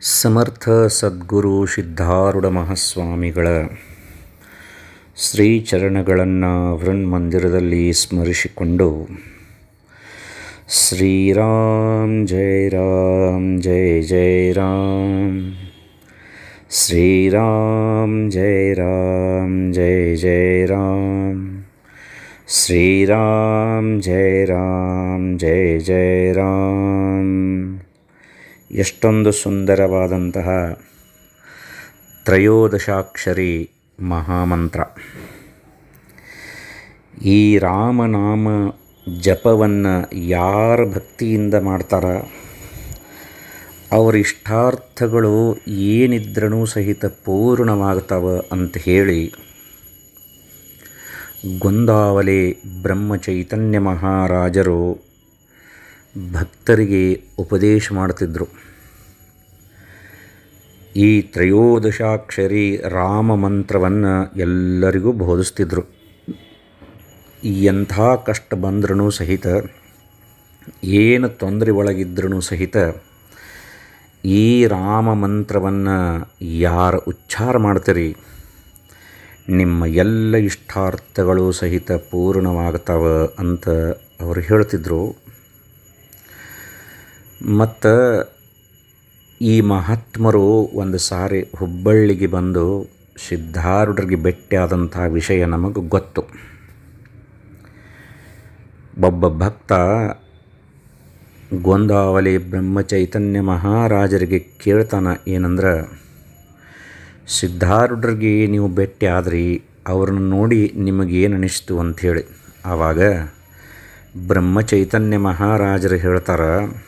ಸಮರ್ಥ ಸದ್ಗುರು ಸಿದ್ಧಾರೂಢ ಮಹಾಸ್ವಾಮಿಗಳ ಶ್ರೀಚರಣಗಳನ್ನು ವೃನ್ಮಂದಿರದಲ್ಲಿ ಸ್ಮರಿಸಿಕೊಂಡು ಶ್ರೀರಾಮ್ ಜಯ ರಾಮ್ ಜಯ ಜಯ ರಾಮ್. ಶ್ರೀರಾಮ್ ಜಯ ರಾಮ್ ಜಯ ಜಯ ರಾಮ್. ಶ್ರೀರಾಮ್ ಜಯ ರಾಮ್ ಜಯ ಜಯ ರಾಮ್. ಎಷ್ಟೊಂದು ಸುಂದರವಾದಂತಹ ತ್ರಯೋದಶಾಕ್ಷರಿ ಮಹಾಮಂತ್ರ. ಈ ರಾಮನಾಮ ಜಪವನ್ನು ಯಾರ ಭಕ್ತಿಯಿಂದ ಮಾಡ್ತಾರ? ಅವರ ಇಷ್ಟಾರ್ಥಗಳು ಏನಿದ್ರೂ ಸಹಿತ ಪೂರ್ಣವಾಗ್ತಾವ ಅಂತ ಹೇಳಿ ಗೊಂದಾವಲೆ ಬ್ರಹ್ಮಚೈತನ್ಯ ಮಹಾರಾಜರು ಭಕ್ತರಿಗೆ ಉಪದೇಶ ಮಾಡ್ತಿದ್ದರು ಈ ತ್ರಯೋದಶಾಕ್ಷರಿ ರಾಮ ಮಂತ್ರವನ್ನು ಎಲ್ಲರಿಗೂ ಬೋಧಿಸ್ತಿದ್ರು. ಎಂಥ ಕಷ್ಟ ಬಂದ್ರೂ ಸಹಿತ, ಏನು ತೊಂದರೆ ಒಳಗಿದ್ರೂ ಸಹಿತ ಈ ರಾಮ ಮಂತ್ರವನ್ನು ಯಾರು ಉಚ್ಚಾರ ಮಾಡ್ತೀರಿ? ನಿಮ್ಮ ಎಲ್ಲ ಇಷ್ಟಾರ್ಥಗಳು ಸಹಿತ ಪೂರ್ಣವಾಗ್ತಾವ ಅಂತ ಅವರು ಹೇಳ್ತಿದ್ರು. ಮತ್ತು ಈ ಮಹಾತ್ಮರು ಒಂದು ಸಾರಿ ಹುಬ್ಬಳ್ಳಿಗೆ ಬಂದು ಸಿದ್ಧಾರೂಢರಿಗೆ ಭೇಟಿಯಾದಂಥ ವಿಷಯ ನಮಗೆ ಗೊತ್ತು. ಒಬ್ಬ ಭಕ್ತ ಗೋಂದಾವಲಿ ಬ್ರಹ್ಮಚೈತನ್ಯ ಮಹಾರಾಜರಿಗೆ ಕೇಳ್ತಾನೆ ಏನಂದ್ರೆ, ಸಿದ್ಧಾರೂಢರಿಗೆ ನೀವು ಭೇಟಿ ಆದ್ರಿ, ಅವ್ರನ್ನ ನೋಡಿ ನಿಮಗೇನು ಅನಿಸ್ತು ಅಂಥೇಳಿ ಆವಾಗ ಬ್ರಹ್ಮಚೈತನ್ಯ ಮಹಾರಾಜರು ಹೇಳ್ತಾರೆ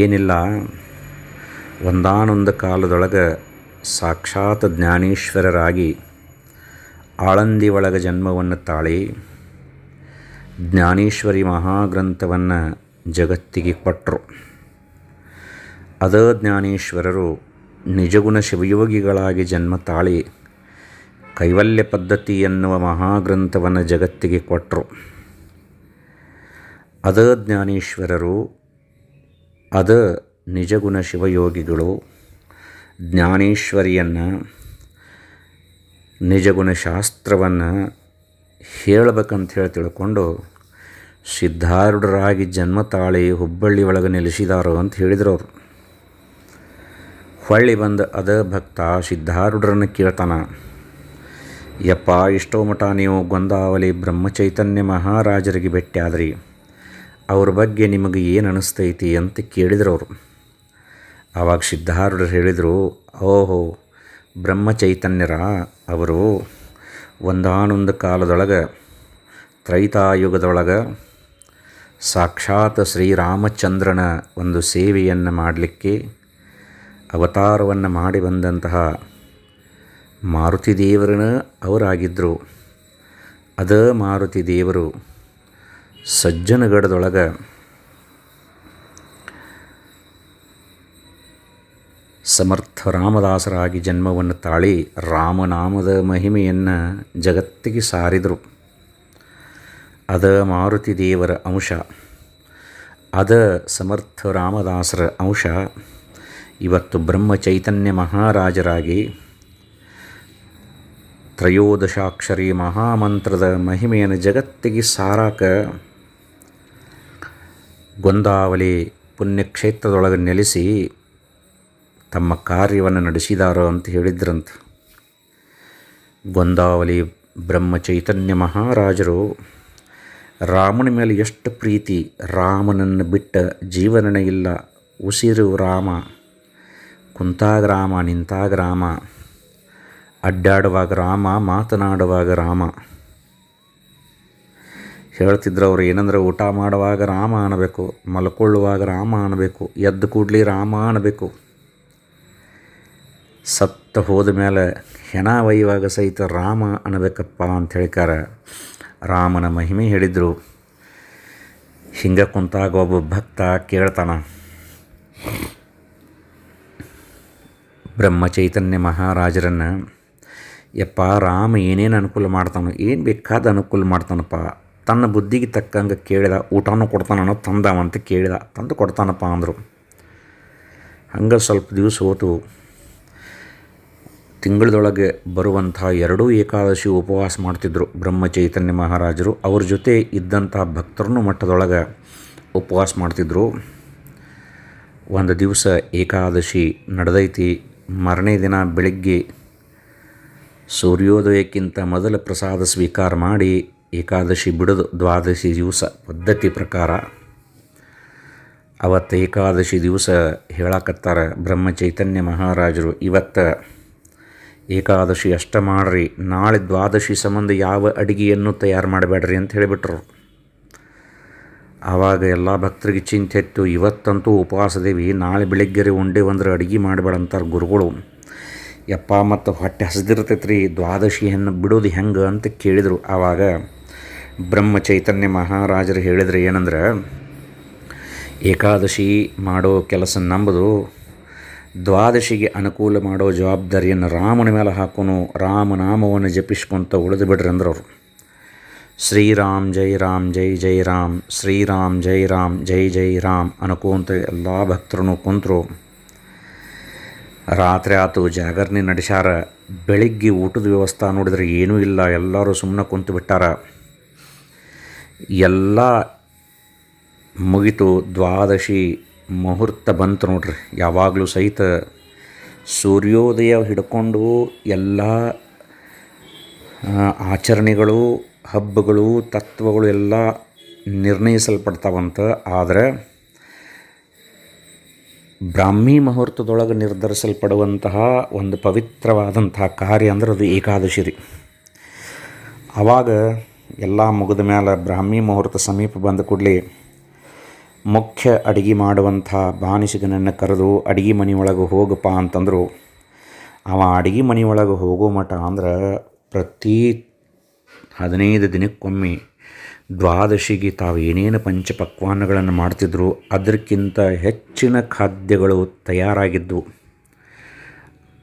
ಏನಿಲ್ಲ, ಒಂದಾನೊಂದು ಕಾಲದೊಳಗೆ ಸಾಕ್ಷಾತ್ ಜ್ಞಾನೇಶ್ವರರಾಗಿ ಆಳಂದಿ ಒಳಗೆ ಜನ್ಮವನ್ನು ತಾಳಿ, ಜ್ಞಾನೇಶ್ವರಿ ಮಹಾಗ್ರಂಥವನ್ನು ಜಗತ್ತಿಗೆ ಕೊಟ್ಟರು ಅದ ಜ್ಞಾನೇಶ್ವರರು ನಿಜಗುಣ ಶಿವಯೋಗಿಗಳಾಗಿ ಜನ್ಮ ತಾಳಿ ಕೈವಲ್ಯ ಪದ್ಧತಿ ಎನ್ನುವ ಮಹಾಗ್ರಂಥವನ್ನು ಜಗತ್ತಿಗೆ ಕೊಟ್ಟರು ಅದ ಜ್ಞಾನೇಶ್ವರರು ಅದ ನಿಜಗುಣ ಶಿವಯೋಗಿಗಳು ಜ್ಞಾನೇಶ್ವರಿಯನ್ನು ನಿಜಗುಣ ಶಾಸ್ತ್ರವನ್ನು ಹೇಳಬೇಕಂತ ಹೇಳಿ ತಿಳ್ಕೊಂಡು ಸಿದ್ಧಾರೂಢರಾಗಿ ಜನ್ಮ ತಾಳಿ ಹುಬ್ಬಳ್ಳಿ ಒಳಗೆ ನೆಲೆಸಿದಾರು ಅಂತ ಹೇಳಿದ್ರು ಅವರು. ಹೊಳ್ಳಿ ಬಂದ ಅದ ಭಕ್ತ ಸಿದ್ಧಾರೂಢರನ್ನು ಕೇಳ್ತಾನ, ಯಪ್ಪ ಇಷ್ಟೋ ಮಠ ನೀವು ಗೊಂದಾವಲಿ ಬ್ರಹ್ಮಚೈತನ್ಯ ಮಹಾರಾಜರಿಗೆ ಭೇಟಿ ಆದ್ರಿ ಅವ್ರ ಬಗ್ಗೆ ನಿಮಗೆ ಏನು ಅನಿಸ್ತೈತಿ ಅಂತ ಕೇಳಿದ್ರು ಅವರು. ಆವಾಗ ಸಿದ್ಧಾರೂಢರು ಹೇಳಿದರು, ಓಹೋ, ಬ್ರಹ್ಮಚೈತನ್ಯರ ಅವರು ಒಂದಾನೊಂದು ಕಾಲದೊಳಗೆ, ತ್ರೈತಾಯುಗದೊಳಗೆ ಸಾಕ್ಷಾತ್ ಶ್ರೀರಾಮಚಂದ್ರನ ಒಂದು ಸೇವೆಯನ್ನು ಮಾಡಲಿಕ್ಕೆ ಅವತಾರವನ್ನು ಮಾಡಿ ಬಂದಂತಹ ಮಾರುತಿ ದೇವರನ ಅವರಾಗಿದ್ದರು ಅದ ಮಾರುತಿ ದೇವರು ಸಜ್ಜನಗಡದೊಳಗೆ ಸಮರ್ಥ ರಾಮದಾಸರಾಗಿ ಜನ್ಮವನ್ನು ತಾಳಿ ರಾಮನಾಮದ ಮಹಿಮೆಯನ್ನು ಜಗತ್ತಿಗೆ ಸಾರಿದರು. ಅದ ಮಾರುತಿ ದೇವರ ಅಂಶ. ಅದ ಸಮರ್ಥ ರಾಮದಾಸರ ಅಂಶ. ಇವತ್ತು ಬ್ರಹ್ಮ ಚೈತನ್ಯ ಮಹಾರಾಜರಾಗಿ ತ್ರಯೋದಶಾಕ್ಷರಿ ಮಹಾಮಂತ್ರದ ಮಹಿಮೆಯನ್ನು ಜಗತ್ತಿಗೆ ಸಾರಾಕ ಗೊಂದಾವಲಿ ಪುಣ್ಯಕ್ಷೇತ್ರದೊಳಗೆ ನೆಲೆಸಿ ತಮ್ಮ ಕಾರ್ಯವನ್ನು ನಡೆಸಿದಾರೋ ಅಂತ ಹೇಳಿದ್ರಂತ. ಗೊಂದಾವಲಿ ಬ್ರಹ್ಮಚೈತನ್ಯ ಮಹಾರಾಜರು, ರಾಮನ ಮೇಲೆ ಎಷ್ಟು ಪ್ರೀತಿ, ರಾಮನನ್ನು ಬಿಟ್ಟ ಜೀವನನೇ ಇಲ್ಲ. ಉಸಿರು ರಾಮ, ಕುಂತಾಗ ರಾಮ, ನಿಂತಾಗ ರಾಮ, ಅಡ್ಡಾಡುವಾಗ ರಾಮ, ಮಾತನಾಡುವಾಗ ರಾಮ. ಹೇಳ್ತಿದ್ರು ಅವ್ರು ಏನಂದ್ರೆ ಊಟ ಮಾಡುವಾಗ ರಾಮ ಅನ್ನಬೇಕು, ಮಲ್ಕೊಳ್ಳುವಾಗ ರಾಮ ಅನ್ನಬೇಕು, ಎದ್ದು ಕೂಡಲಿ ರಾಮ ಅನ್ನಬೇಕು. ಸತ್ತ ಹೋದ ಮೇಲೆ ಹೆಣ ಒಯ್ಯುವಾಗ ಸಹಿತ ರಾಮ ಅನ್ನಬೇಕಪ್ಪ ಅಂತ ಹೇಳಿಕಾರ ರಾಮನ ಮಹಿಮೆ ಹೇಳಿದರು. ಹಿಂಗೆ ಕುಂತಾಗ ಒಬ್ಬ ಭಕ್ತ ಕೇಳ್ತಾನ ಬ್ರಹ್ಮಚೈತನ್ಯ ಮಹಾರಾಜರನ್ನು, ಯಪ್ಪ, ರಾಮ ಏನೇನು ಅನುಕೂಲ ಮಾಡ್ತಾನೋ, ಏನು ಬೇಕಾದ ಅನುಕೂಲ ಮಾಡ್ತಾನಪ್ಪ ತನ್ನ ಬುದ್ಧಿಗೆ ತಕ್ಕಂಗೆ ಕೇಳಿದ, ಊಟನೂ ಕೊಡ್ತಾನೋ ತಂದವ ಅಂತ ಕೇಳಿದ. ತಂದು ಕೊಡ್ತಾನಪ್ಪ ಅಂದರು. ಹಂಗೆ ಸ್ವಲ್ಪ ದಿವಸ ಹೋತು. ತಿಂಗಳದೊಳಗೆ ಬರುವಂಥ ಎರಡೂ ಏಕಾದಶಿ ಉಪವಾಸ ಮಾಡ್ತಿದ್ದರು ಬ್ರಹ್ಮ ಚೈತನ್ಯ ಮಹಾರಾಜರು. ಅವ್ರ ಜೊತೆ ಇದ್ದಂಥ ಭಕ್ತರನ್ನು ಮಟ್ಟದೊಳಗೆ ಉಪವಾಸ ಮಾಡ್ತಿದ್ದರು ಒಂದು ದಿವಸ ಏಕಾದಶಿ ನಡೆದೈತಿ. ಮರನೇ ದಿನ ಬೆಳಗ್ಗೆ ಸೂರ್ಯೋದಯಕ್ಕಿಂತ ಮೊದಲ ಪ್ರಸಾದ ಸ್ವೀಕಾರ ಮಾಡಿ ಏಕಾದಶಿ ಬಿಡದು, ದ್ವಾದಶಿ ದಿವಸ ಪದ್ಧತಿ ಪ್ರಕಾರ. ಅವತ್ತು ಏಕಾದಶಿ ದಿವಸ ಹೇಳಕತ್ತಾರ ಬ್ರಹ್ಮ ಚೈತನ್ಯ ಮಹಾರಾಜರು. ಇವತ್ತು ಏಕಾದಶಿ ಅಷ್ಟ ಮಾಡ್ರಿ, ನಾಳೆ ದ್ವಾದಶಿ ಸಂಬಂಧ ಯಾವ ಅಡಿಗೆಯನ್ನು ತಯಾರು ಮಾಡಬೇಡ್ರಿ ಅಂತ ಹೇಳಿಬಿಟ್ರು. ಆವಾಗ ಎಲ್ಲ ಭಕ್ತರಿಗೆ ಚಿಂತೆ ಇತ್ತು, ಇವತ್ತಂತೂ ಉಪವಾಸದೇವಿ ನಾಳೆ ಬೆಳಿಗ್ಗೆ ಉಂಡೆ ಒಂದ್ರೆ ಅಡುಗೆ ಮಾಡಬೇಡ ಅಂತಾರೆ ಗುರುಗಳು. ಯಪ್ಪ ಮತ್ತು ಹೊಟ್ಟೆ ಹಸಿದಿರ್ತೈತ್ರಿ, ದ್ವಾದಶಿ ಹೆಣ್ಣು ಬಿಡೋದು ಹೆಂಗೆ ಅಂತ ಕೇಳಿದರು. ಆವಾಗ ಬ್ರಹ್ಮ ಚೈತನ್ಯ ಮಹಾರಾಜರು ಹೇಳಿದ್ರೆ ಏನಂದ್ರೆ, ಏಕಾದಶಿ ಮಾಡೋ ಕೆಲಸ ನಂಬದು, ದ್ವಾದಶಿಗೆ ಅನುಕೂಲ ಮಾಡೋ ಜವಾಬ್ದಾರಿಯನ್ನು ರಾಮನ ಮೇಲೆ ಹಾಕೋನು, ರಾಮನಾಮವನ್ನು ಜಪಿಸ್ಕೊಂತ ಉಳಿದು ಬಿಡ್ರಿ ಶ್ರೀರಾಮ್ ಜೈ ರಾಮ್ ಜೈ ಜೈ ರಾಮ್, ಶ್ರೀರಾಮ್ ಜೈ ರಾಮ್ ಜೈ ಜೈ ರಾಮ್ ಅನ್ಕೋಂತ ಎಲ್ಲ ಭಕ್ತರು ಕುಂತರು. ರಾತ್ರಿ ಆತು, ಜಾಗರಣೆ ನಡೆಸ್ಯಾರ. ಬೆಳಿಗ್ಗೆ ಊಟದ ವ್ಯವಸ್ಥೆ ನೋಡಿದ್ರೆ ಏನೂ ಇಲ್ಲ. ಎಲ್ಲರೂ ಸುಮ್ಮನೆ ಕುಂತು ಬಿಟ್ಟಾರ. ಎಲ್ಲ ಮುಗಿತು. ದ್ವಾದಶಿ ಮುಹೂರ್ತ ಬಂತು ನೋಡ್ರಿ. ಯಾವಾಗಲೂ ಸಹಿತ ಸೂರ್ಯೋದಯ ಹಿಡ್ಕೊಂಡು ಎಲ್ಲ ಆಚರಣೆಗಳು, ಹಬ್ಬಗಳು, ತತ್ವಗಳು ಎಲ್ಲ ನಿರ್ಣಯಿಸಲ್ಪಡ್ತಾವಂತ. ಆದರೆ ಬ್ರಾಹ್ಮಿ ಮುಹೂರ್ತದೊಳಗೆ ನಿರ್ಧರಿಸಲ್ಪಡುವಂತಹ ಒಂದು ಪವಿತ್ರವಾದಂತಹ ಕಾರ್ಯ ಅಂದ್ರೆ ಅದು ಏಕಾದಶಿ ರೀ. ಆವಾಗ ಎಲ್ಲ ಮುಗಿದ ಮೇಲೆ ಬ್ರಾಹ್ಮಿ ಮುಹೂರ್ತ ಸಮೀಪ ಬಂದ ಕೂಡಲೇ ಮುಖ್ಯ ಅಡುಗೆ ಮಾಡುವಂಥ ಬಾನಿಸಿಗನನ್ನು ಕರೆದು ಅಡುಗೆ ಮನೆಯೊಳಗೆ ಹೋಗಪ್ಪ ಅಂತಂದರು. ಅವ ಅಡುಗೆ ಮನೆಯೊಳಗೆ ಹೋಗೋ ಮಠ ಅಂದ್ರೆ ಪ್ರತಿ ಹದಿನೈದು ದಿನಕ್ಕೊಮ್ಮೆ ದ್ವಾದಶಿಗೆ ತಾವು ಏನೇನು ಪಂಚಪಕ್ವಾನ್ನಗಳನ್ನು ಮಾಡ್ತಿದ್ರು ಅದಕ್ಕಿಂತ ಹೆಚ್ಚಿನ ಖಾದ್ಯಗಳು ತಯಾರಾಗಿದ್ದವು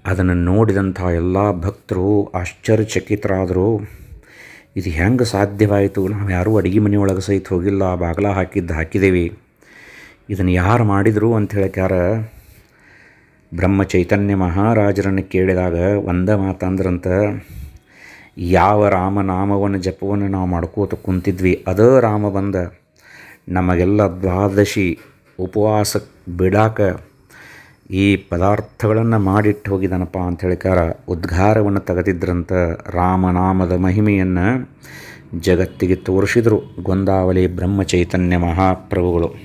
ಅದನ್ನು ನೋಡಿದಂಥ ಎಲ್ಲ ಭಕ್ತರು ಆಶ್ಚರ್ಯಚಕಿತರಾದರು. ಇದು ಹೆಂಗೆ ಸಾಧ್ಯವಾಯಿತು? ನಾವು ಯಾರೂ ಅಡುಗೆ ಮನೆಯೊಳಗೆ ಸಹಿತ ಹೋಗಿಲ್ಲ, ಬಾಗಿಲ ಹಾಕಿದ್ದು ಹಾಕಿದ್ದೇವೆ. ಇದನ್ನು ಯಾರು ಮಾಡಿದರು ಅಂತ ಹೇಳಕ್ಯಾರ ಬ್ರಹ್ಮ ಚೈತನ್ಯ ಮಹಾರಾಜರನ್ನು ಕೇಳಿದಾಗ ಒಂದ ಮಾತಂದ್ರಂತ ಯಾವ ರಾಮನಾಮವನ್ನು ಜಪವನ್ನು ನಾವು ಮಾಡ್ಕೋತ ಕುಂತಿದ್ವಿ, ಅದೇ ರಾಮ ಬಂದ, ನಮಗೆಲ್ಲ ದ್ವಾದಶಿ ಉಪವಾಸ ಬಿಡಾಕ ಈ ಪದಾರ್ಥಗಳನ್ನು ಮಾಡಿಟ್ಟು ಹೋಗಿದ್ದಾನಪ್ಪ ಅಂತ ಹೇಳಿಕಾರ ಉದ್ಘಾರವನ್ನು ತೆಗೆದಿದ್ರಂತ ರಾಮನಾಮದ ಮಹಿಮೆಯನ್ನು ಜಗತ್ತಿಗೆ ತೋರಿಸಿದರು ಗೊಂದಾವಲಿ ಬ್ರಹ್ಮಚೈತನ್ಯ ಮಹಾಪ್ರಭುಗಳು.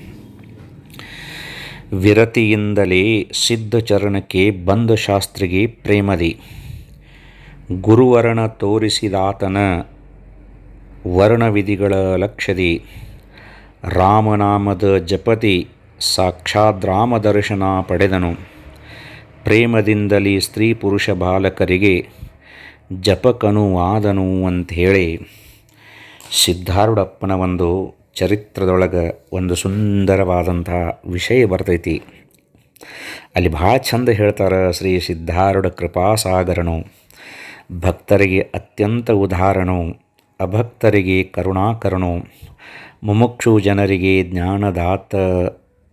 ವಿರತಿಯಿಂದಲೇ ಸಿದ್ಧಚರಣಕ್ಕೆ ಬಂದ ಶಾಸ್ತ್ರಿಗೆ ಪ್ರೇಮದಿ. ಗುರುವರ್ಣ ತೋರಿಸಿದಾತನ ವರ್ಣವಿಧಿಗಳ ಲಕ್ಷದಿ. ರಾಮನಾಮದ ಜಪತಿ ಸಾಕ್ಷಾತ್ ರಾಮದರ್ಶನ ಪಡೆದನು. ಪ್ರೇಮದಿಂದಲೇ ಸ್ತ್ರೀ ಪುರುಷ ಬಾಲಕರಿಗೆ ಜಪಕನು ಆದನು ಅಂಥೇಳಿ. ಸಿದ್ಧಾರೂಢಪ್ಪನ ಒಂದು ಚರಿತ್ರದೊಳಗೆ ಒಂದು ಸುಂದರವಾದಂಥ ವಿಷಯ ಬರ್ತೈತಿ. ಅಲ್ಲಿ ಭಾಳ ಚಂದ ಹೇಳ್ತಾರೆ ಶ್ರೀ ಸಿದ್ಧಾರೂಢ ಕೃಪಾಸಾಗರನು. ಭಕ್ತರಿಗೆ ಅತ್ಯಂತ ಉದಾಹರಣು, ಅಭಕ್ತರಿಗೆ ಕರುಣಾಕರಣು ಮುಮುಕ್ಷು ಜನರಿಗೆ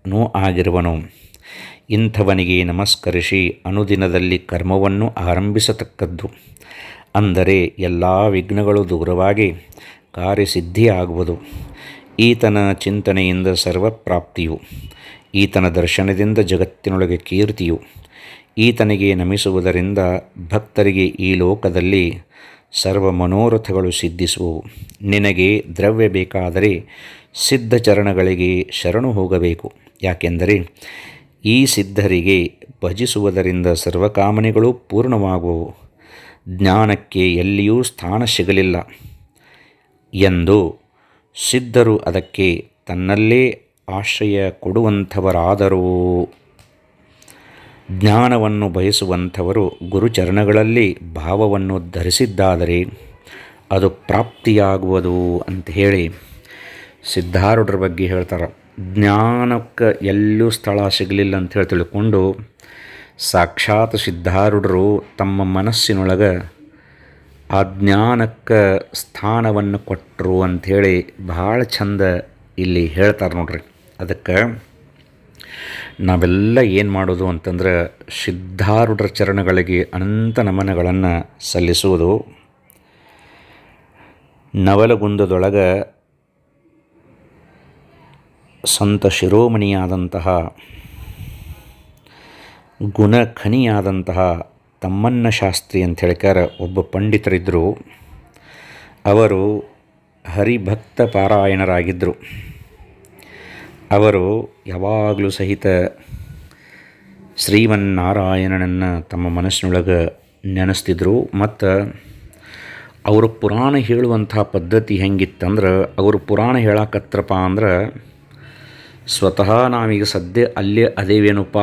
ಜ್ಞಾನದಾತನೂ ಆಗಿರುವನು. ಇಂಥವನಿಗೆ ನಮಸ್ಕರಿಸಿ ಅನುದಿನದಲ್ಲಿ ಕರ್ಮವನ್ನು ಆರಂಭಿಸತಕ್ಕದ್ದು. ಅಂದರೆ ಎಲ್ಲ ವಿಘ್ನಗಳು ದೂರವಾಗಿ ಕಾರ್ಯಸಿದ್ಧಿಯಾಗುವುದು. ಈತನ ಚಿಂತನೆಯಿಂದ ಸರ್ವಪ್ರಾಪ್ತಿಯು. ಈತನ ದರ್ಶನದಿಂದ ಜಗತ್ತಿನೊಳಗೆ ಕೀರ್ತಿಯು. ಈತನಿಗೆ ನಮಿಸುವುದರಿಂದ ಭಕ್ತರಿಗೆ ಈ ಲೋಕದಲ್ಲಿ ಸರ್ವ ಮನೋರಥಗಳು ಸಿದ್ಧಿಸುವವು. ನಿನಗೆ ದ್ರವ್ಯ ಬೇಕಾದರೆ ಸಿದ್ಧ ಚರಣಗಳಿಗೆ ಶರಣು ಹೋಗಬೇಕು. ಯಾಕೆಂದರೆ ಈ ಸಿದ್ಧರಿಗೆ ಭಜಿಸುವುದರಿಂದ ಸರ್ವಕಾಮನೆಗಳು ಪೂರ್ಣವಾಗುವು ಜ್ಞಾನಕ್ಕೆ ಎಲ್ಲಿಯೂ ಸ್ಥಾನ ಸಿಗಲಿಲ್ಲ ಎಂದು ಸಿದ್ಧರು ಅದಕ್ಕೆ ತನ್ನಲ್ಲೇ ಆಶ್ರಯ ಕೊಡುವಂಥವರಾದರೂ. ಜ್ಞಾನವನ್ನು ಬಯಸುವಂಥವರು ಗುರುಚರಣಗಳಲ್ಲಿ ಭಾವವನ್ನು ಧರಿಸಿದ್ದಾದರೆ ಅದು ಪ್ರಾಪ್ತಿಯಾಗುವುದು ಅಂತ ಹೇಳಿ. ಸಿದ್ಧಾರೂಢರ ಬಗ್ಗೆ ಹೇಳ್ತಾರೆ. ಜ್ಞಾನಕ್ಕೆ ಎಲ್ಲೂ ಸ್ಥಳ ಸಿಗಲಿಲ್ಲ ಅಂತ ಹೇಳಿ ತಿಳ್ಕೊಂಡು ಸಾಕ್ಷಾತ್ ಸಿದ್ಧಾರೂಢರು ತಮ್ಮ ಮನಸ್ಸಿನೊಳಗೆ ಆ ಜ್ಞಾನಕ್ಕೆ ಸ್ಥಾನವನ್ನು ಕೊಟ್ಟರು ಅಂಥೇಳಿ ಭಾಳ ಚಂದ ಇಲ್ಲಿ ಹೇಳ್ತಾರೆ ನೋಡ್ರಿ. ಅದಕ್ಕೆ ನಾವೆಲ್ಲ ಏನು ಮಾಡೋದು ಅಂತಂದ್ರೆ ಸಿದ್ಧಾರೂಢರ ಚರಣಗಳಿಗೆ ಅನಂತ ನಮನಗಳನ್ನು ಸಲ್ಲಿಸುವುದು. ನವಲಗುಂದದೊಳಗೆ ಸಂತ ಶಿರೋಮಣಿಯಾದಂತಹ, ಗುಣಖನಿಯಾದಂತಹ ತಮ್ಮನ್ನ ಶಾಸ್ತ್ರಿ ಅಂತ ಹೇಳ್ಕಾರ ಒಬ್ಬ ಪಂಡಿತರಿದ್ದರು ಅವರು ಹರಿಭಕ್ತ ಪಾರಾಯಣರಾಗಿದ್ದರು ಅವರು ಯಾವಾಗಲೂ ಸಹಿತ ಶ್ರೀಮನ್ನಾರಾಯಣನನ್ನು ತಮ್ಮ ಮನಸ್ಸಿನೊಳಗೆ ನೆನೆಸ್ತಿದ್ರು. ಮತ್ತು ಅವರು ಪುರಾಣ ಹೇಳುವಂಥ ಪದ್ಧತಿ ಹೆಂಗಿತ್ತಂದ್ರೆ, ಅವರು ಪುರಾಣ ಹೇಳಕತ್ರಪ್ಪ ಅಂದ್ರೆ ಸ್ವತಃ ನಾವೀಗ ಸದ್ಯ ಅಲ್ಲೇ ಅದೇವೇನಪ್ಪ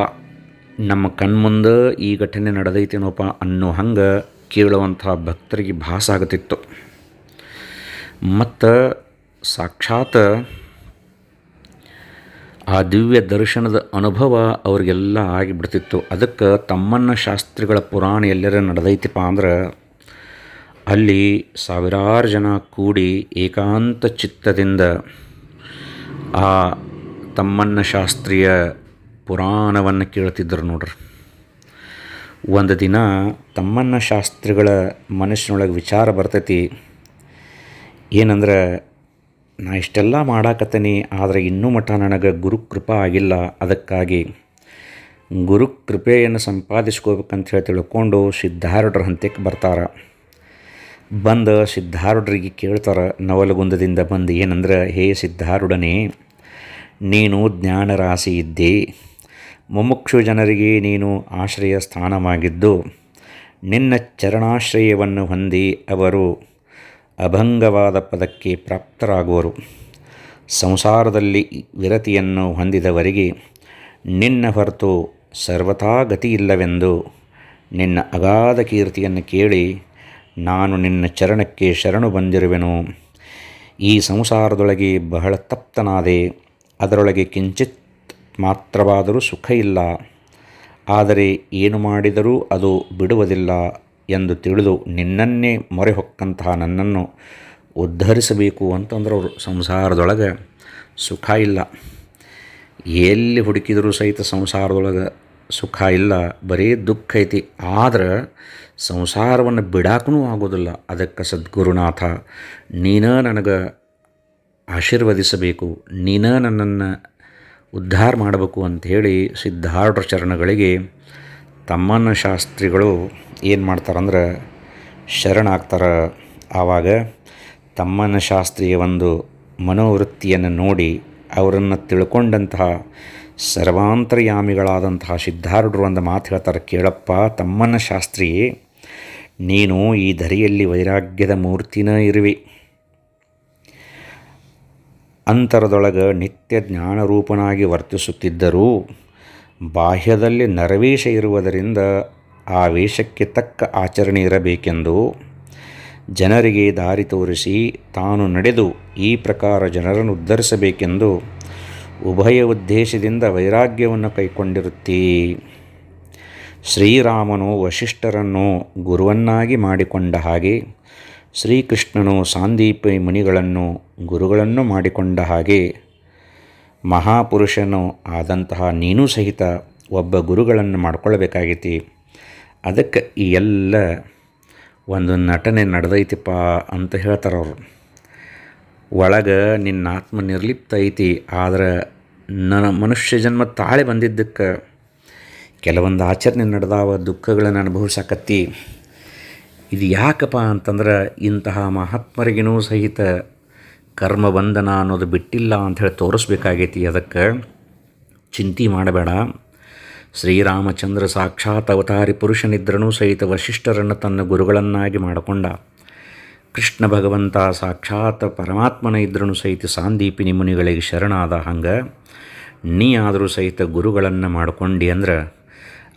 ನಮ್ಮ ಕಣ್ಮುಂದೆ ಈ ಘಟನೆ ನಡೆದೈತೇನೋಪ್ಪ ಅನ್ನೋ ಹಂಗೆ ಕೇಳುವಂಥ ಭಕ್ತರಿಗೆ ಭಾಸ ಆಗುತ್ತಿತ್ತು ಮತ್ತು ಸಾಕ್ಷಾತ್ ಆ ದಿವ್ಯ ದರ್ಶನದ ಅನುಭವ ಅವರಿಗೆಲ್ಲ ಆಗಿಬಿಡ್ತಿತ್ತು. ಅದಕ್ಕೆ ತಮ್ಮನ್ನ ಶಾಸ್ತ್ರಿಗಳ ಪುರಾಣ ಎಲ್ಲರ ನಡೆದೈತಿಪ್ಪ ಅಂದ್ರೆ ಅಲ್ಲಿ ಸಾವಿರಾರು ಜನ ಕೂಡಿ ಏಕಾಂತ ಚಿತ್ತದಿಂದ ಆ ತಮ್ಮನ್ನ ಶಾಸ್ತ್ರೀಯ ಪುರಾಣವನ್ನು ಕೇಳ್ತಿದ್ದರು ನೋಡ್ರಿ. ಒಂದು ದಿನ ತಮ್ಮಣ್ಣ ಶಾಸ್ತ್ರಿಗಳ ಮನಸ್ಸಿನೊಳಗೆ ವಿಚಾರ ಬರ್ತೈತಿ. ಏನಂದ್ರೆ, ನಾ ಇಷ್ಟೆಲ್ಲ ಮಾಡಾಕತ್ತೀನಿ, ಆದರೆ ಇನ್ನೂ ಮಠ ನನಗೆ ಗುರುಕೃಪಾ ಆಗಿಲ್ಲ. ಅದಕ್ಕಾಗಿ ಗುರುಕೃಪೆಯನ್ನು ಸಂಪಾದಿಸ್ಕೋಬೇಕಂತ ಹೇಳಿ ತಿಳ್ಕೊಂಡು ಸಿದ್ಧಾರೂಢರ ಹಂತಕ್ಕೆ ಬರ್ತಾರೆ. ಬಂದು ಸಿದ್ಧಾರೂಢರಿಗೆ ಕೇಳ್ತಾರೆ, ನವಲಗುಂದದಿಂದ ಬಂದು ಏನಂದ್ರೆ, ಹೇ ಸಿದ್ಧಾರೂಢನೇ ನೀನು ಜ್ಞಾನರಾಶಿ ಇದ್ದಿ ಮುಮುಕ್ಷು ಜನರಿಗೆ ನೀನು ಆಶ್ರಯ ಸ್ಥಾನವಾಗಿದ್ದು, ನಿನ್ನ ಚರಣಾಶ್ರಯವನ್ನು ಹೊಂದಿ ಅವರು ಅಭಂಗವಾದ ಪದಕ್ಕೆ ಪ್ರಾಪ್ತರಾಗುವರು. ಸಂಸಾರದಲ್ಲಿ ವಿರತಿಯನ್ನು ಹೊಂದಿದವರಿಗೆ ನಿನ್ನ ಹೊರತು ಸರ್ವತಾ ಗತಿಯಿಲ್ಲವೆಂದು ನಿನ್ನ ಅಗಾಧ ಕೀರ್ತಿಯನ್ನು ಕೇಳಿ ನಾನು ನಿನ್ನ ಚರಣಕ್ಕೆ ಶರಣು ಬಂದಿರುವೆನು. ಈ ಸಂಸಾರದೊಳಗೆ ಬಹಳ ತಪ್ತನಾದೆ. ಅದರೊಳಗೆ ಕಿಂಚಿತ್ ಮಾತ್ರವಾದರೂ ಸುಖ ಇಲ್ಲ. ಆದರೆ ಏನು ಮಾಡಿದರೂ ಅದು ಬಿಡುವುದಿಲ್ಲ ಎಂದು ತಿಳಿದು ನಿನ್ನನ್ನೇ ಮೊರೆ ಹೊಕ್ಕಂತಹ ನನ್ನನ್ನು ಉದ್ಧರಿಸಬೇಕು ಅಂತಂದ್ರೆ ಅವರು ಸಂಸಾರದೊಳಗೆ. ಸುಖ ಇಲ್ಲ. ಎಲ್ಲಿ ಹುಡುಕಿದರೂ ಸಹಿತ ಸಂಸಾರದೊಳಗೆ ಸುಖ ಇಲ್ಲ. ಬರೀ ದುಃಖ ಐತಿ. ಆದ್ರೆ ಸಂಸಾರವನ್ನು ಬಿಡಾಕೂ ಆಗೋದಿಲ್ಲ. ಅದಕ್ಕೆ ಸದ್ಗುರುನಾಥ, ನೀನ ನನಗೆ ಆಶೀರ್ವದಿಸಬೇಕು. ನೀನ ನನ್ನನ್ನು ಉದ್ಧಾರ ಮಾಡಬೇಕು ಅಂಥೇಳಿ ಸಿದ್ಧಾರ್ಢ ಚರಣಗಳಿಗೆ ತಮ್ಮನ ಶಾಸ್ತ್ರಿಗಳು ಏನು ಮಾಡ್ತಾರಂದ್ರೆ ಶರಣಾಗ್ತಾರೆ ಆವಾಗ ತಮ್ಮನ್ನ ಶಾಸ್ತ್ರಿಯ ಒಂದು ಮನೋವೃತ್ತಿಯನ್ನು ನೋಡಿ ಅವರನ್ನು ತಿಳ್ಕೊಂಡಂತಹ ಸರ್ವಾಂತರ್ಯಾಮಿಗಳಾದಂತಹ ಸಿದ್ಧಾರ್ಢರು ಒಂದು ಮಾತು ಹೇಳ್ತಾರೆ, ಕೇಳಪ್ಪ ತಮ್ಮನ ಶಾಸ್ತ್ರಿಯೇ, ನೀನು ಈ ಧರಿಯಲ್ಲಿ ವೈರಾಗ್ಯದ ಮೂರ್ತಿನ ಇರುವೆ. ಅಂತರದೊಳಗೆ ನಿತ್ಯ ಜ್ಞಾನರೂಪನಾಗಿ ವರ್ತಿಸುತ್ತಿದ್ದರೂ ಬಾಹ್ಯದಲ್ಲಿ ನರವೇಶ ಇರುವುದರಿಂದ ಆ ವೇಷಕ್ಕೆ ತಕ್ಕ ಆಚರಣೆ ಇರಬೇಕೆಂದು ಜನರಿಗೆ ದಾರಿ ತೋರಿಸಿ ತಾನು ನಡೆದು ಈ ಪ್ರಕಾರ ಜನರನ್ನು ಉದ್ಧರಿಸಬೇಕೆಂದು ಉಭಯ ಉದ್ದೇಶದಿಂದ ವೈರಾಗ್ಯವನ್ನು ಕೈಕೊಂಡಿರುತ್ತೀ. ಶ್ರೀರಾಮನು ವಶಿಷ್ಠರನ್ನು ಗುರುವನ್ನಾಗಿ ಮಾಡಿಕೊಂಡ ಹಾಗೆ ಶ್ರೀಕೃಷ್ಣನು ಸಾಂದೀಪಿ ಮುನಿಗಳನ್ನು, ಗುರುಗಳನ್ನು ಮಾಡಿಕೊಂಡ ಹಾಗೆ ಮಹಾಪುರುಷನು ಆದಂತಹ ನೀನು ಸಹಿತ ಒಬ್ಬ ಗುರುಗಳನ್ನು ಮಾಡ್ಕೊಳ್ಬೇಕಾಗೈತಿ. ಅದಕ್ಕೆ ಈ ಎಲ್ಲ ಒಂದು ನಟನೆ ನಡೆದೈತಿಪ್ಪ ಅಂತ ಹೇಳ್ತಾರೆ ಅವರು. ಒಳಗೆ ನಿನ್ನ ಆತ್ಮ ನಿರ್ಲಿಪ್ತ ಐತಿ, ಆದರೆ ನನ್ನ ಮನುಷ್ಯ ಜನ್ಮ ತಾಳೆ ಬಂದಿದ್ದಕ್ಕೆ ಕೆಲವೊಂದು ಆಚರಣೆ ನಡೆದಾವ ದುಃಖಗಳನ್ನು ಅನುಭವಿಸಕತ್ತಿ. ಇದು ಯಾಕಪ್ಪ ಅಂತಂದ್ರೆ ಇಂತಹ ಮಹಾತ್ಮರಿಗಿನೂ ಸಹಿತ ಕರ್ಮ ಬಂಧನ ಅನ್ನೋದು ಬಿಟ್ಟಿಲ್ಲ ಅಂಥೇಳಿ ತೋರಿಸ್ಬೇಕಾಗೈತಿ. ಅದಕ್ಕೆ ಚಿಂತೆ ಮಾಡಬೇಡ. ಶ್ರೀರಾಮಚಂದ್ರ ಸಾಕ್ಷಾತ್ ಅವತಾರಿ ಪುರುಷನಿದ್ರನೂ ಸಹಿತ ವಶಿಷ್ಠರನ್ನು ತನ್ನ ಗುರುಗಳನ್ನಾಗಿ ಮಾಡಿಕೊಂಡ. ಕೃಷ್ಣ ಭಗವಂತ ಸಾಕ್ಷಾತ್ ಪರಮಾತ್ಮನ ಇದ್ರೂ ಸಹಿತ ಸಾಂದೀಪಿನಿ ಮುನಿಗಳಿಗೆ ಶರಣಾದ ಹಂಗೆ ನೀ ಆದರೂ ಸಹಿತ ಗುರುಗಳನ್ನು ಮಾಡ್ಕೊಂಡು ಅಂದ್ರೆ,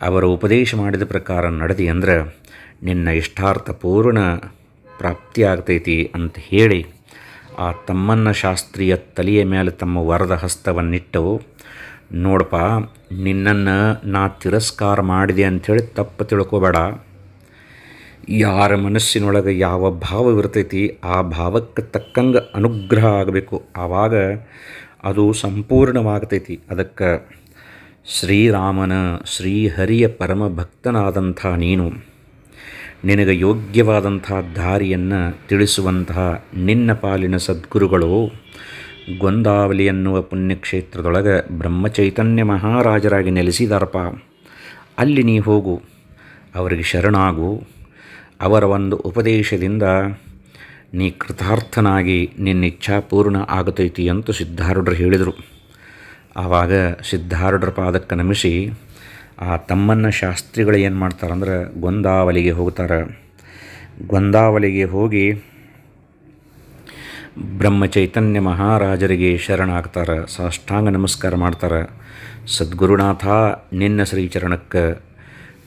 ಅವರ ಉಪದೇಶ ಮಾಡಿದ ಪ್ರಕಾರ ನಡೆದಿ ಅಂದ್ರೆ ನಿನ್ನ ಇಷ್ಟಾರ್ಥ ಪೂರ್ಣ ಪ್ರಾಪ್ತಿಯಾಗ್ತೈತಿ ಅಂತ ಹೇಳಿ ಆ ತಮ್ಮನ್ನ ಶಾಸ್ತ್ರೀಯ ತಲೆಯ ಮೇಲೆ ತಮ್ಮ ವರದ ಹಸ್ತವನ್ನಿಟ್ಟು ನೋಡಪ್ಪ ನಿನ್ನನ್ನು ನಾ ತಿರಸ್ಕಾರ ಮಾಡಿದೆ ಅಂಥೇಳಿ ತಪ್ಪು ತಿಳ್ಕೊಬೇಡ. ಯಾರ ಮನಸ್ಸಿನೊಳಗೆ ಯಾವ ಭಾವ ಇರ್ತೈತಿ ಆ ಭಾವಕ್ಕೆ ತಕ್ಕಂಗೆ ಅನುಗ್ರಹ ಆಗಬೇಕು. ಆವಾಗ ಅದು ಸಂಪೂರ್ಣವಾಗ್ತೈತಿ. ಅದಕ್ಕೆ ಶ್ರೀರಾಮನ ಶ್ರೀಹರಿಯ ಪರಮ ಭಕ್ತನಾದಂಥ ನೀನು. ನಿನಗೆ ಯೋಗ್ಯವಾದಂತಹ ದಾರಿಯನ್ನು ತಿಳಿಸುವಂತಹ ನಿನ್ನ ಪಾಲಿನ ಸದ್ಗುರುಗಳು ಗೊಂದಾವಲಿ ಎನ್ನುವ ಪುಣ್ಯಕ್ಷೇತ್ರದೊಳಗೆ ಬ್ರಹ್ಮಚೈತನ್ಯ ಮಹಾರಾಜರಾಗಿ ನೆಲೆಸಿದಾರಪ್ಪ. ಅಲ್ಲಿ ನೀ ಹೋಗು, ಅವರಿಗೆ ಶರಣಾಗು. ಅವರ ಒಂದು ಉಪದೇಶದಿಂದ ನೀ ಕೃತಾರ್ಥನಾಗಿ ನಿನ್ನ ಇಚ್ಛಾ ಪೂರ್ಣ ಆಗತೈತಿ ಅಂತ ಸಿದ್ಧಾರೂಢರು ಹೇಳಿದರು. ಆವಾಗ ಸಿದ್ಧಾರೂಢರ ಪಾದಕ್ಕೆ ನಮಿಸಿ ಆ ತಮ್ಮನ್ನ ಶಾಸ್ತ್ರಿಗಳು ಏನು ಮಾಡ್ತಾರಂದ್ರೆ ಗೊಂದಾವಲಿಗೆ ಹೋಗ್ತಾರೆ. ಗೊಂದಾವಲಿಗೆ ಹೋಗಿ ಬ್ರಹ್ಮಚೈತನ್ಯ ಮಹಾರಾಜರಿಗೆ ಶರಣಾಗ್ತಾರೆ, ಸಾಷ್ಟಾಂಗ ನಮಸ್ಕಾರ ಮಾಡ್ತಾರೆ. ಸದ್ಗುರುನಾಥ, ನಿನ್ನ ಶ್ರೀಚರಣಕ್ಕೆ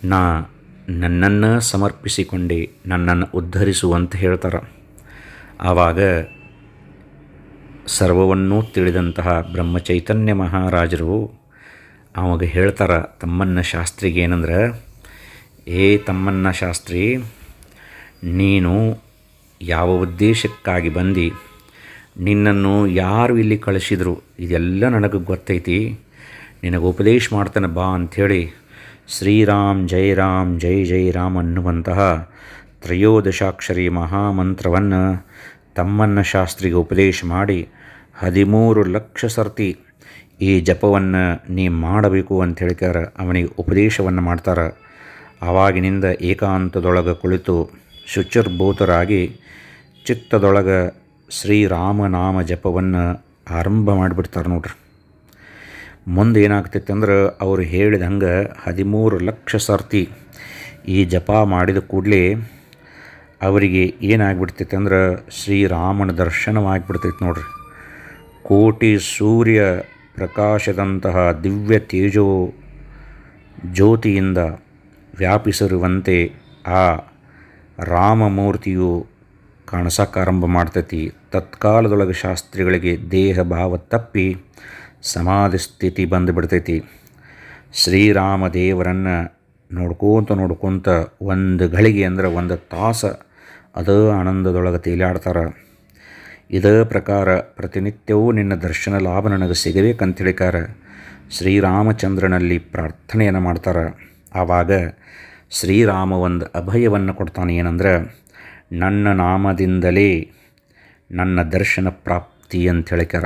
ನಾ ನನ್ನನ್ನು ಸಮರ್ಪಿಸಿಕೊಂಡೆ, ನನ್ನನ್ನು ಉದ್ಧರಿಸುವಂತ ಹೇಳ್ತಾರೆ. ಆವಾಗ ಸರ್ವವನ್ನೂ ತಿಳಿದಂತಹ ಬ್ರಹ್ಮಚೈತನ್ಯ ಮಹಾರಾಜರು ಅವಾಗ ಹೇಳ್ತಾರೆ ತಮ್ಮನ್ನ ಶಾಸ್ತ್ರಿಗೆ ಏನಂದ್ರೆ, ಏ ತಮ್ಮನ್ನ ಶಾಸ್ತ್ರಿ, ನೀನು ಯಾವ ಉದ್ದೇಶಕ್ಕಾಗಿ ಬಂದು? ನಿನ್ನನ್ನು ಯಾರು ಇಲ್ಲಿ ಕಳಿಸಿದ್ರು? ಇದೆಲ್ಲ ನನಗೆ ಗೊತ್ತೈತಿ. ನಿನಗೆ ಉಪದೇಶ ಮಾಡ್ತಾನೆ ಬಾ ಅಂಥೇಳಿ ಶ್ರೀರಾಮ್ ಜೈ ರಾಮ್ ಜೈ ಜೈ ರಾಮ್ ಅನ್ನುವಂತಹ ತ್ರಯೋದಶಾಕ್ಷರಿ ಮಹಾಮಂತ್ರವನ್ನು ತಮ್ಮನ್ನ ಶಾಸ್ತ್ರಿಗೆ ಉಪದೇಶ ಮಾಡಿ ಹದಿಮೂರು ಲಕ್ಷ ಸರ್ತಿ ಈ ಜಪವನ್ನು ನೀ ಮಾಡಬೇಕು ಅಂತ ಹೇಳ್ಕ್ಯಾರ, ಅವನಿಗೆ ಉಪದೇಶವನ್ನು ಮಾಡ್ತಾರೆ. ಆವಾಗಿನಿಂದ ಏಕಾಂತದೊಳಗೆ ಕುಳಿತು ಶುಚಿರ್ಭೂತರಾಗಿ ಚಿತ್ತದೊಳಗೆ ಶ್ರೀರಾಮನಾಮ ಜಪವನ್ನು ಆರಂಭ ಮಾಡಿಬಿಡ್ತಾರೆ ನೋಡ್ರಿ. ಮುಂದೆ ಏನಾಗ್ತೈತೆ ಅಂದ್ರೆ ಅವರು ಹೇಳಿದಂಗೆ ಹದಿಮೂರು ಲಕ್ಷ ಸರ್ತಿ ಈ ಜಪ ಮಾಡಿದ ಕೂಡಲೇ ಅವರಿಗೆ ಏನಾಗ್ಬಿಡ್ತೈತೆ ಅಂದ್ರೆ ಶ್ರೀರಾಮನ ದರ್ಶನವಾಗಿಬಿಡ್ತೈತೆ ನೋಡ್ರಿ. ಕೋಟಿ ಸೂರ್ಯ ಪ್ರಕಾಶದಂತಹ ದಿವ್ಯ ತೇಜೋ ಜ್ಯೋತಿಯಿಂದ ವ್ಯಾಪಿಸಿರುವಂತೆ ಆ ರಾಮಮೂರ್ತಿಯು ಕಾಣಿಸಕ್ಕಾರಂಭ ಮಾಡ್ತೈತಿ. ತತ್ಕಾಲದೊಳಗೆ ಶಾಸ್ತ್ರಿಗಳಿಗೆ ದೇಹ ಭಾವ ತಪ್ಪಿ ಸಮಾಧಿ ಸ್ಥಿತಿ ಬಂದುಬಿಡ್ತೈತಿ ಶ್ರೀರಾಮ ದೇವರನ್ನು ನೋಡ್ಕೊತ ನೋಡ್ಕೊತ ಒಂದು ಗಳಿಗೆ ಅಂದ್ರೆ ಒಂದು ತಾಸ ಅದೇ ಆನಂದದೊಳಗೆ ತೇಲಾಡ್ತಾರೆ. ಇದೇ ಪ್ರಕಾರ ಪ್ರತಿನಿತ್ಯವೂ ನಿನ್ನ ದರ್ಶನ ಲಾಭ ನನಗೆ ಸಿಗಬೇಕಂತ ಹೇಳಿಕಾರ ಶ್ರೀರಾಮಚಂದ್ರನಲ್ಲಿ ಪ್ರಾರ್ಥನೆಯನ್ನು ಮಾಡ್ತಾರೆ. ಆವಾಗ ಶ್ರೀರಾಮ ಒಂದು ಅಭಯವನ್ನು ಕೊಡ್ತಾನೆ ಏನಂದ್ರೆ, ನನ್ನ ನಾಮದಿಂದಲೇ ನನ್ನ ದರ್ಶನ ಪ್ರಾಪ್ತಿ ಅಂತ ಹೇಳಿಕಾರ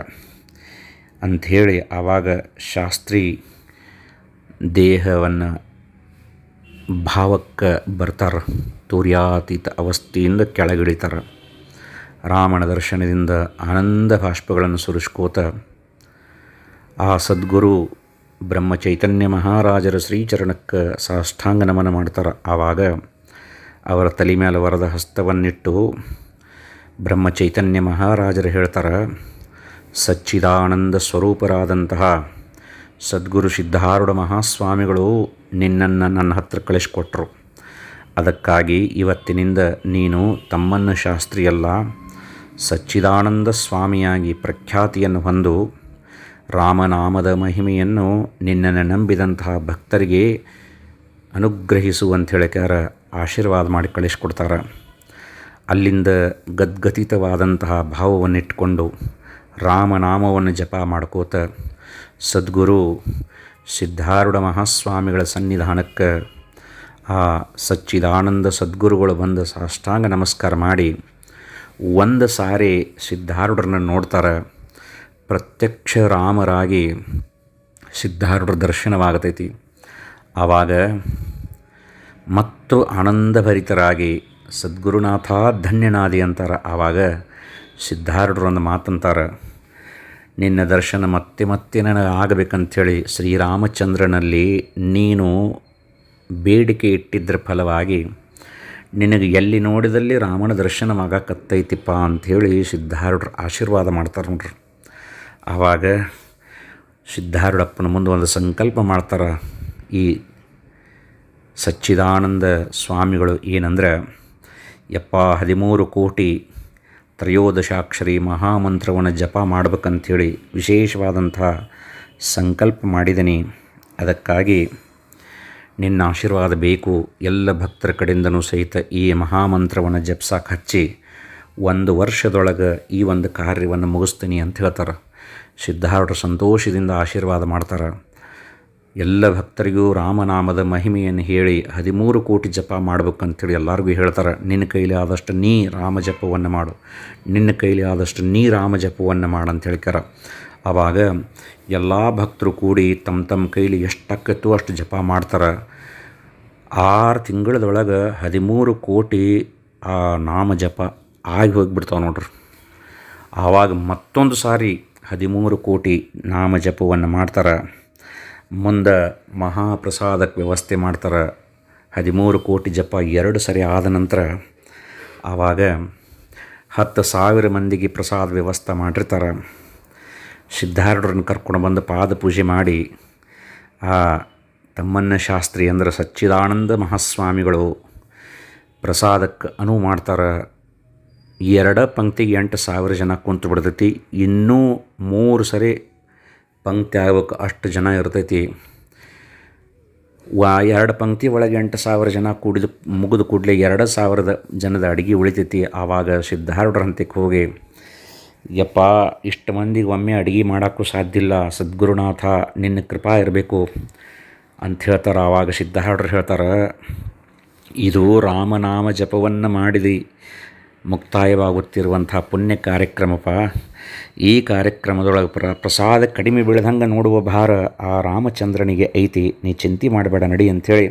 ಅಂಥೇಳಿ ಆವಾಗ ಶಾಸ್ತ್ರಿ ದೇಹವನ್ನು ಭಾವಕ್ಕೆ ಬರ್ತಾರೆ. ತೂರ್ಯಾತೀತ ಅವಸ್ಥೆಯಿಂದ ಕೆಳಗಿಳಿತಾರೆ. ರಾಮನ ದರ್ಶನದಿಂದ ಆನಂದ ಬಾಷ್ಪಗಳನ್ನು ಸುರಿಸ್ಕೋತ ಆ ಸದ್ಗುರು ಬ್ರಹ್ಮಚೈತನ್ಯ ಮಹಾರಾಜರ ಶ್ರೀಚರಣಕ್ಕೆ ಸಾಷ್ಟಾಂಗ ನಮನ ಮಾಡ್ತಾರೆ. ಆವಾಗ ಅವರ ತಲೆ ಮೇಲೆ ವರದ ಹಸ್ತವನ್ನಿಟ್ಟು ಬ್ರಹ್ಮಚೈತನ್ಯ ಮಹಾರಾಜರು ಹೇಳ್ತಾರೆ, ಸಚ್ಚಿದಾನಂದ ಸ್ವರೂಪರಾದಂತಹ ಸದ್ಗುರು ಸಿದ್ಧಾರೂಢ ಮಹಾಸ್ವಾಮಿಗಳು ನಿನ್ನನ್ನು ನನ್ನ ಹತ್ರ ಕಳಿಸ್ಕೊಟ್ರು. ಅದಕ್ಕಾಗಿ ಇವತ್ತಿನಿಂದ ನೀನು ತಮ್ಮನ್ನು ಶಾಸ್ತ್ರಿಯಲ್ಲ ಸಚ್ಚಿದಾನಂದ ಸ್ವಾಮಿಯಾಗಿ ಪ್ರಖ್ಯಾತಿಯನ್ನು ಹೊಂದು ರಾಮನಾಮದ ಮಹಿಮೆಯನ್ನು ನಿನ್ನನ್ನು ನಂಬಿದಂತಹ ಭಕ್ತರಿಗೆ ಅನುಗ್ರಹಿಸುವಂತ ಹೇಳಿಕಾರ ಆಶೀರ್ವಾದ ಮಾಡಿ ಕಳಿಸ್ಕೊಡ್ತಾರೆ ಅಲ್ಲಿಂದ ಗದ್ಗತಿತವಾದಂತಹ ಭಾವವನ್ನಿಟ್ಕೊಂಡು ರಾಮನಾಮವನ್ನು ಜಪ ಮಾಡ್ಕೋತ ಸದ್ಗುರು ಸಿದ್ಧಾರೂಢ ಮಹಾಸ್ವಾಮಿಗಳ ಸನ್ನಿಧಾನಕ್ಕೆ ಆ ಸಚ್ಚಿದಾನಂದ ಸದ್ಗುರುಗಳು ಬಂದು ಸಾಷ್ಟಾಂಗ ನಮಸ್ಕಾರ ಮಾಡಿ ಒಂದು ಸಾರಿ ಸಿದ್ಧಾರೂಢರನ್ನ ನೋಡ್ತಾರೆ, ಪ್ರತ್ಯಕ್ಷ ರಾಮರಾಗಿ ಸಿದ್ಧಾರೂಢರ ದರ್ಶನವಾಗತೈತಿ. ಆವಾಗ ಮತ್ತು ಆನಂದಭರಿತರಾಗಿ ಸದ್ಗುರುನಾಥ ಧನ್ಯನಾದಿ ಅಂತಾರೆ. ಆವಾಗ ಸಿದ್ಧಾರೂಢರು ಒಂದು ಮಾತಂತಾರೆ, ನಿನ್ನ ದರ್ಶನ ಮತ್ತೆ ಮತ್ತೆ ನನಗೆ ಆಗಬೇಕಂಥೇಳಿ ಶ್ರೀರಾಮಚಂದ್ರನಲ್ಲಿ ನೀನು ಬೇಡಿಕೆ ಇಟ್ಟಿದ್ದರ ಫಲವಾಗಿ ನಿನಗೆ ಎಲ್ಲಿ ನೋಡಿದಲ್ಲಿ ರಾಮನ ದರ್ಶನವಾಗಕತ್ತೈತಿಪ್ಪ ಅಂಥೇಳಿ ಸಿದ್ಧಾರೂಢರು ಆಶೀರ್ವಾದ ಮಾಡ್ತಾರೆ ನೋಡ್ರಿ. ಆವಾಗ ಸಿದ್ಧಾರೂಢಪ್ಪನ ಮುಂದೆ ಒಂದು ಸಂಕಲ್ಪ ಮಾಡ್ತಾರೆ. ಈ ಸಚ್ಚಿದಾನಂದ ಸ್ವಾಮಿಗಳು ಏನಂದ್ರೆ, ಯಪ್ಪ ಹದಿಮೂರು ಕೋಟಿ ತ್ರಯೋದಶಾಕ್ಷರಿ ಮಹಾಮಂತ್ರವನ್ನು ಜಪ ಮಾಡ್ಬೇಕಂಥೇಳಿ ವಿಶೇಷವಾದಂಥ ಸಂಕಲ್ಪ ಮಾಡಿದ್ದೀನಿ ಅದಕ್ಕಾಗಿ ನಿನ್ನ ಆಶೀರ್ವಾದ ಬೇಕು. ಎಲ್ಲ ಭಕ್ತರ ಕಡೆಯಿಂದನೂ ಸಹಿತ ಈ ಮಹಾಮಂತ್ರವನ್ನು ಜಪ್ಸಕ್ಕೆ ಹಚ್ಚಿ ಒಂದು ವರ್ಷದೊಳಗೆ ಈ ಒಂದು ಕಾರ್ಯವನ್ನು ಮುಗಿಸ್ತೀನಿ ಅಂತ ಹೇಳ್ತಾರೆ. ಸಿದ್ಧಾರೂಢರು ಸಂತೋಷದಿಂದ ಆಶೀರ್ವಾದ ಮಾಡ್ತಾರೆ. ಎಲ್ಲ ಭಕ್ತರಿಗೂ ರಾಮನಾಮದ ಮಹಿಮೆಯನ್ನು ಹೇಳಿ ಹದಿಮೂರು ಕೋಟಿ ಜಪ ಮಾಡ್ಬೇಕಂತೇಳಿ ಎಲ್ಲರಿಗೂ ಹೇಳ್ತಾರೆ. ನಿನ್ನ ಕೈಲಿ ಆದಷ್ಟು ನೀ ರಾಮ ಜಪವನ್ನು ಮಾಡು. ನಿನ್ನ ಕೈಲಿ ಆದಷ್ಟು ನೀ ರಾಮ ಜಪವನ್ನು ಮಾಡು ಅಂತ ಹೇಳ್ತಾರೆ ಆವಾಗ ಎಲ್ಲ ಭಕ್ತರು ಕೂಡಿ ತಮ್ಮ ತಮ್ಮ ಕೈಲಿ ಎಷ್ಟಾಕತ್ತೋ ಅಷ್ಟು ಜಪ ಮಾಡ್ತಾರೆ. ಆರು ತಿಂಗಳದೊಳಗೆ ಹದಿಮೂರು ಕೋಟಿ ಆ ನಾಮ ಜಪ ಆಗಿ ಹೋಗಿಬಿಡ್ತಾವೆ ನೋಡ್ರಿ. ಆವಾಗ ಮತ್ತೊಂದು ಸಾರಿ ಹದಿಮೂರು ಕೋಟಿ ನಾಮ ಜಪವನ್ನು ಮಾಡ್ತಾರೆ. ಮುಂದೆ ಮಹಾಪ್ರಸಾದಕ್ಕೆ ವ್ಯವಸ್ಥೆ ಮಾಡ್ತಾರೆ. ಹದಿಮೂರು ಕೋಟಿ ಜಪ ಎರಡು ಸರಿ ಆದ ನಂತರ ಆವಾಗ ಹತ್ತು ಸಾವಿರ ಮಂದಿಗೆ ಪ್ರಸಾದ ವ್ಯವಸ್ಥೆ ಮಾಡಿರ್ತಾರೆ. ಸಿದ್ಧಾರೂಢರನ್ನು ಕರ್ಕೊಂಡು ಬಂದು ಪಾದ ಪೂಜೆ ಮಾಡಿ, ಆ ತಮ್ಮನ್ನ ಶಾಸ್ತ್ರಿ ಅಂದ್ರೆ ಸಚ್ಚಿದಾನಂದ ಮಹಾಸ್ವಾಮಿಗಳು ಪ್ರಸಾದಕ್ಕೆ ಅನುವು ಮಾಡ್ತಾರೆ. ಎರಡ ಪಂಕ್ತಿಗೆ ಎಂಟು ಸಾವಿರ ಜನ ಕುಂತು ಬಿಡ್ತೈತಿ. ಇನ್ನೂ ಮೂರು ಸರಿ ಪಂಕ್ತಿ ಆಗಬೇಕು, ಅಷ್ಟು ಜನ ಇರ್ತೈತಿ. ವಾ, ಎರಡು ಪಂಕ್ತಿ ಒಳಗೆ ಎಂಟು ಸಾವಿರ ಜನ ಕೂಡಿದ, ಮುಗಿದು ಕೂಡಲೇ ಎರಡು ಸಾವಿರದ ಜನದ ಅಡುಗೆ ಉಳಿತೈತಿ. ಆವಾಗ ಸಿದ್ಧಾರೂಢರ ಹಂತಕ್ಕೆ ಹೋಗಿ ಯಪ್ಪ, ಇಷ್ಟು ಮಂದಿಗೆ ಒಮ್ಮೆ ಅಡುಗೆ ಮಾಡೋಕ್ಕೂ ಸಾಧ್ಯ ಇಲ್ಲ. ಸದ್ಗುರುನಾಥ, ನಿನ್ನ ಕೃಪಾ ಇರಬೇಕು ಅಂತ ಹೇಳ್ತಾರೆ. ಆವಾಗ ಸಿದ್ಧಾರ್ಡ್ರು ಹೇಳ್ತಾರೆ, ಇದು ರಾಮನಾಮ ಜಪವನ್ನು ಮಾಡಿದಿ. ಮುಕ್ತಾಯವಾಗುತ್ತಿರುವಂಥ ಪುಣ್ಯ ಕಾರ್ಯಕ್ರಮಪ್ಪ ಈ ಕಾರ್ಯಕ್ರಮದೊಳಗೆ ಪ್ರ, ಪ್ರಸಾದ ಕಡಿಮೆ ಬೀಳದಂಗೆ ನೋಡುವ ಭಾರ ಆ ರಾಮಚಂದ್ರನಿಗೆ ಐತಿ. ನೀ ಚಿಂತೆ ಮಾಡಬೇಡ ನಡಿ ಅಂಥೇಳಿ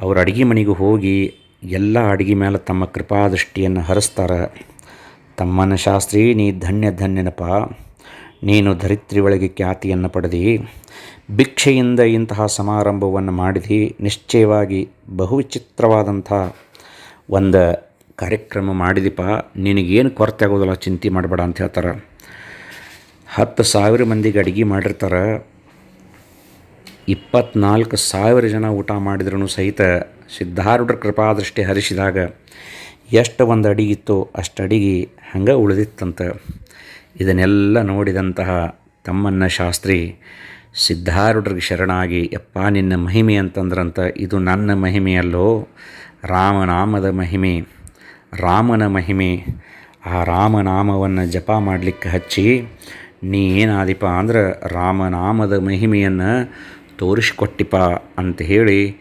ಅವ್ರ ಅಡುಗೆ ಮನೆಗೆ ಹೋಗಿ ಎಲ್ಲ ಅಡುಗೆ ಮೇಲೆ ತಮ್ಮ ಕೃಪಾದೃಷ್ಟಿಯನ್ನು ಹರಿಸ್ತಾರೆ. ತಮ್ಮನ ಶಾಸ್ತ್ರಿ, ನೀ ಧನ್ಯ ಧನ್ಯನಪ್ಪ. ನೀನು ಧರಿತ್ರಿ ಒಳಗೆ ಖ್ಯಾತಿಯನ್ನು ಪಡೆದಿ. ಭಿಕ್ಷೆಯಿಂದ ಇಂತಹ ಸಮಾರಂಭವನ್ನು ಮಾಡಿದಿ. ನಿಶ್ಚಯವಾಗಿ ಬಹು ವಿಚಿತ್ರವಾದಂಥ ಒಂದು ಕಾರ್ಯಕ್ರಮ ಮಾಡಿದಿಪ್ಪ. ನಿನಗೇನು ಕೊರತೆ ಆಗೋದಿಲ್ಲ, ಚಿಂತೆ ಮಾಡಬೇಡ ಅಂತ ಹೇಳ್ತಾರೆ. ಹತ್ತು ಸಾವಿರ ಮಂದಿಗೆ ಅಡುಗೆ ಮಾಡಿರ್ತಾರೆ. ಇಪ್ಪತ್ನಾಲ್ಕು ಸಾವಿರ ಜನ ಊಟ ಮಾಡಿದ್ರೂ ಸಹಿತ ಸಿದ್ಧಾರೂಢರ ಕೃಪಾದೃಷ್ಟಿ ಹರಿಸಿದಾಗ ಎಷ್ಟು ಒಂದು ಅಡಿಗಿತ್ತೋ ಅಷ್ಟು ಅಡಿಗೆ ಹಂಗೆ ಉಳಿದಿತ್ತಂತ. ಇದನ್ನೆಲ್ಲ ನೋಡಿದಂತಹ ತಮ್ಮನ್ನ ಶಾಸ್ತ್ರಿ ಸಿದ್ಧಾರೂಢರಿಗೆ ಶರಣಾಗಿ, ಯಪ್ಪ, ನಿನ್ನ ಮಹಿಮೆ ಅಂತಂದ್ರಂತ, ಇದು ನನ್ನ ಮಹಿಮೆಯಲ್ಲೋ ರಾಮನಾಮದ ಮಹಿಮೆ, ರಾಮನ ಮಹಿಮೆ, ಆ ರಾಮನಾಮವನ್ನು ಜಪ ಮಾಡಲಿಕ್ಕೆ ಹಚ್ಚಿ ನೀ ಏನಾದಿಪ ಅಂದ್ರೆ ರಾಮನಾಮದ ಮಹಿಮೆಯನ್ನು ತೋರಿಸಿಕೊಟ್ಟಿಪ ಅಂತ ಹೇಳಿ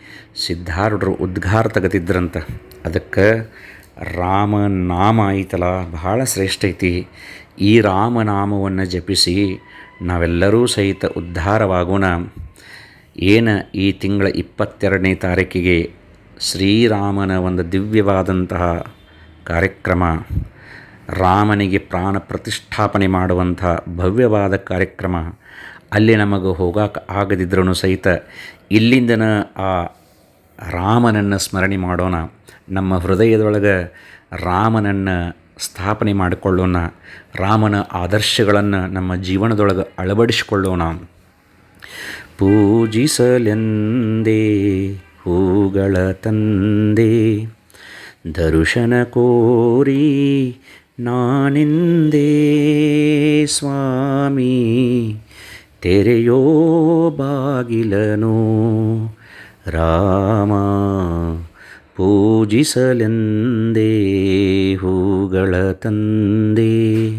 ಸಿದ್ಧಾರೂಢರು ಉದ್ಘಾರ ತೆಗೆದಿದ್ರಂತ ಅದಕ್ಕೆ ರಾಮನಾಮ ಐತಲ್ಲ ಬಹಳ ಶ್ರೇಷ್ಠ ಐತಿ. ಈ ರಾಮನಾಮವನ್ನು ಜಪಿಸಿ ನಾವೆಲ್ಲರೂ ಸಹಿತ ಉದ್ಧಾರವಾಗೋಣ. ಏನು ಈ ತಿಂಗಳ ಇಪ್ಪತ್ತೆರಡನೇ ತಾರೀಕಿಗೆ ಶ್ರೀರಾಮನ ಒಂದು ದಿವ್ಯವಾದಂತಹ ಕಾರ್ಯಕ್ರಮ. ರಾಮನಿಗೆ ಪ್ರಾಣ ಪ್ರತಿಷ್ಠಾಪನೆ ಮಾಡುವಂಥ ಭವ್ಯವಾದ ಕಾರ್ಯಕ್ರಮ. ಅಲ್ಲಿ ನಮಗೆ ಹೋಗಕ್ಕೆ ಆಗದಿದ್ರೂ ಸಹಿತ ಇಲ್ಲಿಂದನ ಆ ರಾಮನನ್ನು ಸ್ಮರಣೆ ಮಾಡೋಣ. ನಮ್ಮ ಹೃದಯದೊಳಗೆ ರಾಮನನ್ನು ಸ್ಥಾಪನೆ ಮಾಡಿಕೊಳ್ಳೋಣ. ರಾಮನ ಆದರ್ಶಗಳನ್ನು ನಮ್ಮ ಜೀವನದೊಳಗೆ ಅಳವಡಿಸಿಕೊಳ್ಳೋಣ. ಪೂಜಿಸಲೆಂದೇ, ಹೂಗಳ ತಂದೆ, ದರ್ಶನ ಕೋರಿ ನಾನೆಂದೇ, ಸ್ವಾಮಿ, ತೆರೆಯೋ ಬಾಗಿಲನು ರಾಮ, ಪೂಜಿಸಲೆಂದೇ ಹೂಗಳ ತಂದೆ.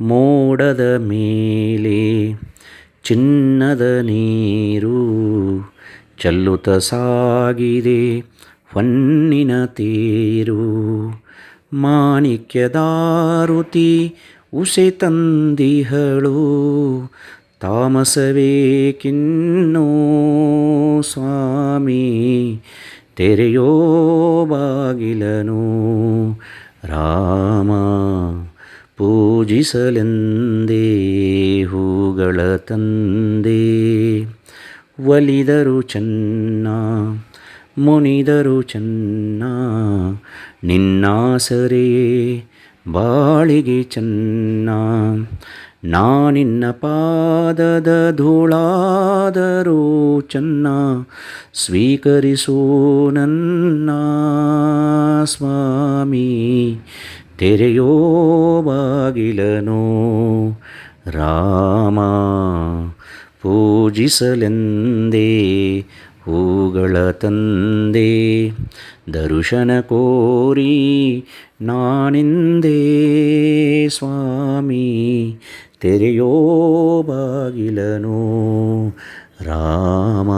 ಮೋಡದ ಮೇಲೆ ಚಿನ್ನದ ನೀರು ಚಲ್ಲುತ ಸಾಗಿದೆ ಹೊನ್ನಿನ ತೇರು. ಮಾಣಿಕ್ಯದಾರುತಿ ಉಸೆ ತಂದಿಹಳು ತಾಮಸವೇಕಿನ್ನೋ ಸ್ವಾಮಿ, ತೆರೆಯೋ ಬಾಗಿಲನು ರಾಮ. ಪೂಜಿಸಲೆಂದೇ ಹೂಗಳ ತಂದೆ, ಒಲಿದರು ಚೆನ್ನ, ಮುನಿದರು ಚೆನ್ನ ನಿನ್ನಾಸರೇ ಬಾಳಿಗೆ ಚೆನ್ನ. ನಾನಿನ್ನ ಪಾದದ ಧೂಳಾದರೂ ಚೆನ್ನ ಸ್ವೀಕರಿಸೋ ನನ್ನ ಸ್ವಾಮಿ. ತೆರೆಯೋ ಬಾಗಿಲನು ರಾಮ. ಪೂಜಿಸಲೆಂದೇ ಹೂಗಳ ತಂದೆ. ದರ್ಶನ ಕೋರಿ ನಾನಿಂದೇ ಸ್ವಾಮಿ. ತೆರೆಯೋ ಬಾಗಿಲನು ರಾಮ